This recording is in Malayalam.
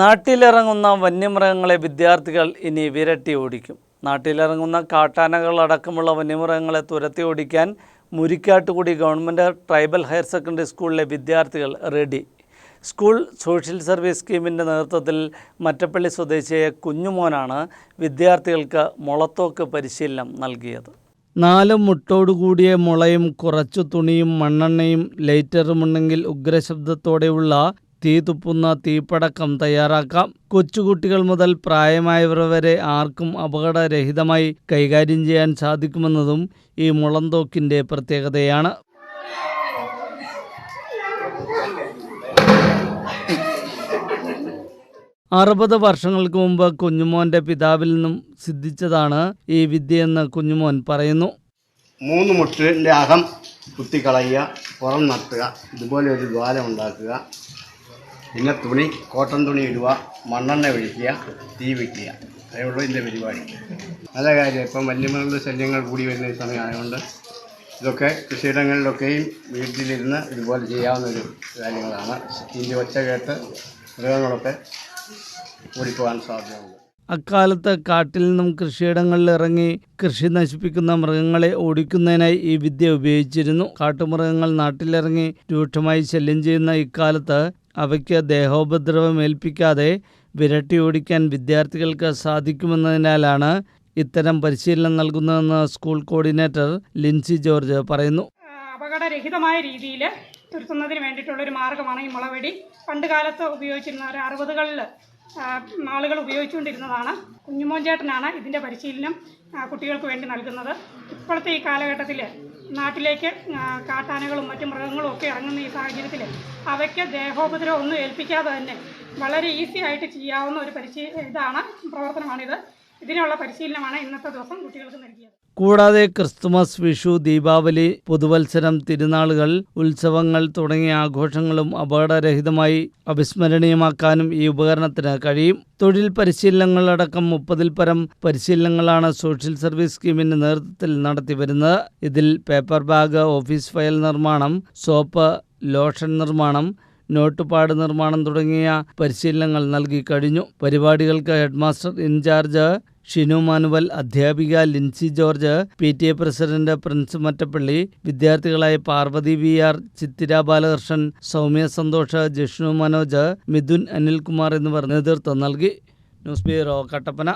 നാട്ടിലിറങ്ങുന്ന വന്യമൃഗങ്ങളെ വിദ്യാർത്ഥികൾ ഇനി വിരട്ടി ഓടിക്കും. നാട്ടിലിറങ്ങുന്ന കാട്ടാനകളടക്കമുള്ള വന്യമൃഗങ്ങളെ തുരത്തി ഓടിക്കാൻ Murikkattukudi government tribal higher secondary സ്കൂളിലെ വിദ്യാർത്ഥികൾ റെഡി. സ്കൂൾ സോഷ്യൽ സർവീസ് സ്കീമിന്റെ നേതൃത്വത്തിൽ മറ്റപ്പള്ളി സ്വദേശിയായ കുഞ്ഞുമോനാണ് വിദ്യാർത്ഥികൾക്ക് മുളത്തോക്ക് പരിശീലനം നൽകിയത്. നാല് മുട്ടോടുകൂടിയ മുളയും കുറച്ചു തുണിയും മണ്ണെണ്ണയും ലൈറ്ററുമുണ്ടെങ്കിൽ ഉഗ്രശബ്ദത്തോടെയുള്ള തീ തുപ്പുന്ന തീപ്പടക്കം തയ്യാറാക്കാം. കൊച്ചുകുട്ടികൾ മുതൽ പ്രായമായവർ വരെ ആർക്കും അപകടരഹിതമായി കൈകാര്യം ചെയ്യാൻ സാധിക്കുമെന്നതും ഈ മുളന്തോക്കിന്റെ പ്രത്യേകതയാണ്. അറുപത് വർഷങ്ങൾക്ക് മുമ്പ് കുഞ്ഞുമോന്റെ പിതാവിൽ നിന്നും സിദ്ധിച്ചതാണ് ഈ വിദ്യയെന്ന് കുഞ്ഞുമോൻ പറയുന്നു. മൂന്ന് മുട്ടിന്റെ അകം കുത്തിക്കളയുക പുറം നട്ടുക ഇതുപോലെ ഒരു ദ്വാരം ഉണ്ടാക്കുക. പിന്നെ തുണി കോട്ടൺ തുണി ഇടുക മണ്ണെണ്ണ ഒഴിക്കുക തീ വയ്ക്കുക അതേയുള്ളൂ ഇതിന്റെ പരിപാടി. നല്ല കാര്യം. ഇപ്പം വന്യമൃഗങ്ങളുടെ ശല്യങ്ങൾ കൂടി വരുന്ന സമയമായതുകൊണ്ട് ഇതൊക്കെ കൃഷിയിടങ്ങളിലൊക്കെയും വീട്ടിലിരുന്ന് ഇതുപോലെ ചെയ്യാവുന്ന ഒരു കാര്യങ്ങളാണ്. ഇതിന്റെ ഒച്ച കേട്ട് മൃഗങ്ങളൊക്കെ ഓടിപ്പോകാൻ സാധ്യതയുണ്ട്. അക്കാലത്ത് കാട്ടിൽ നിന്നും കൃഷിയിടങ്ങളിൽ ഇറങ്ങി കൃഷി നശിപ്പിക്കുന്ന മൃഗങ്ങളെ ഓടിക്കുന്നതിനായി ഈ വിദ്യ ഉപയോഗിച്ചിരുന്നു. കാട്ടുമൃഗങ്ങൾ നാട്ടിലിറങ്ങി രൂക്ഷമായി ശല്യം ചെയ്യുന്ന ഇക്കാലത്ത് അവയ്ക്ക് ദേഹോപദ്രവം ഏൽപ്പിക്കാതെ വിരട്ടി ഓടിക്കാൻ വിദ്യാർത്ഥികൾക്ക് സാധിക്കുമെന്നതിനാലാണ് ഇത്തരം പരിശീലനം നൽകുന്നതെന്ന് സ്കൂൾ കോർഡിനേറ്റർ ലിൻസി ജോർജ് പറയുന്നു. അപകടരഹിതമായ രീതിയിൽ തുരുത്തുന്നതിന് വേണ്ടിയിട്ടുള്ള ഒരു മാർഗമാണ് ഈ മുളവെടി. പണ്ട് കാലത്ത് ഉപയോഗിച്ചിരുന്ന ഒരു അറുപതുകളിൽ ആളുകൾ ഉപയോഗിച്ചുകൊണ്ടിരുന്നതാണ്. കുഞ്ഞുമോൻ ചേട്ടനാണ് ഇതിന്റെ പരിശീലനം കുട്ടികൾക്ക് വേണ്ടി നൽകുന്നത്. ഇപ്പോഴത്തെ ഈ കാലഘട്ടത്തിൽ നാട്ടിലേക്ക് കാട്ടാനകളും മറ്റു മൃഗങ്ങളും ഒക്കെ ഇറങ്ങുന്ന ഈ സാഹചര്യത്തിൽ അവയ്ക്ക് ദേഹോപദ്രവം ഒന്നും ഏൽപ്പിക്കാതെ തന്നെ വളരെ ഈസി ആയിട്ട് ചെയ്യാവുന്ന ഒരു പരിശീ ഇതാണ് പ്രവർത്തനമാണിത്. ഇതിനുള്ള പരിശീലനമാണ് ഇന്നത്തെ ദിവസം കുട്ടികൾക്ക് നൽകിയത്. കൂടാതെ ക്രിസ്തുമസ് വിഷു ദീപാവലി പുതുവത്സരം തിരുനാളുകൾ ഉത്സവങ്ങൾ തുടങ്ങിയ ആഘോഷങ്ങളും അപകടരഹിതമായി അവിസ്മരണീയമാക്കാനും ഈ ഉപകരണത്തിന് കഴിയും. തൊഴിൽ പരിശീലനങ്ങളടക്കം മുപ്പതിൽ പരം പരിശീലനങ്ങളാണ് സോഷ്യൽ സർവീസ് സ്കീമിന്റെ നേതൃത്വത്തിൽ നടത്തി വരുന്നത്. ഇതിൽ പേപ്പർ ബാഗ് ഓഫീസ് ഫയൽ നിർമ്മാണം സോപ്പ് ലോഷൻ നിർമ്മാണം നോട്ടുപാട് നിർമ്മാണം തുടങ്ങിയ പരിശീലനങ്ങൾ നൽകി കഴിഞ്ഞു. പരിപാടികൾക്ക് ഹെഡ്മാസ്റ്റർ ഇൻചാർജ് ഷിനു മാനുവൽ അധ്യാപിക Lincy George P T A president Prince Mattappally വിദ്യാർത്ഥികളായ Parvathy V R Chithira Balakrishnan Soumya Santhosh Jishnu Manoj Mithun Anilkumar എന്നിവർ നേതൃത്വം നൽകി. News bureau Kattappana.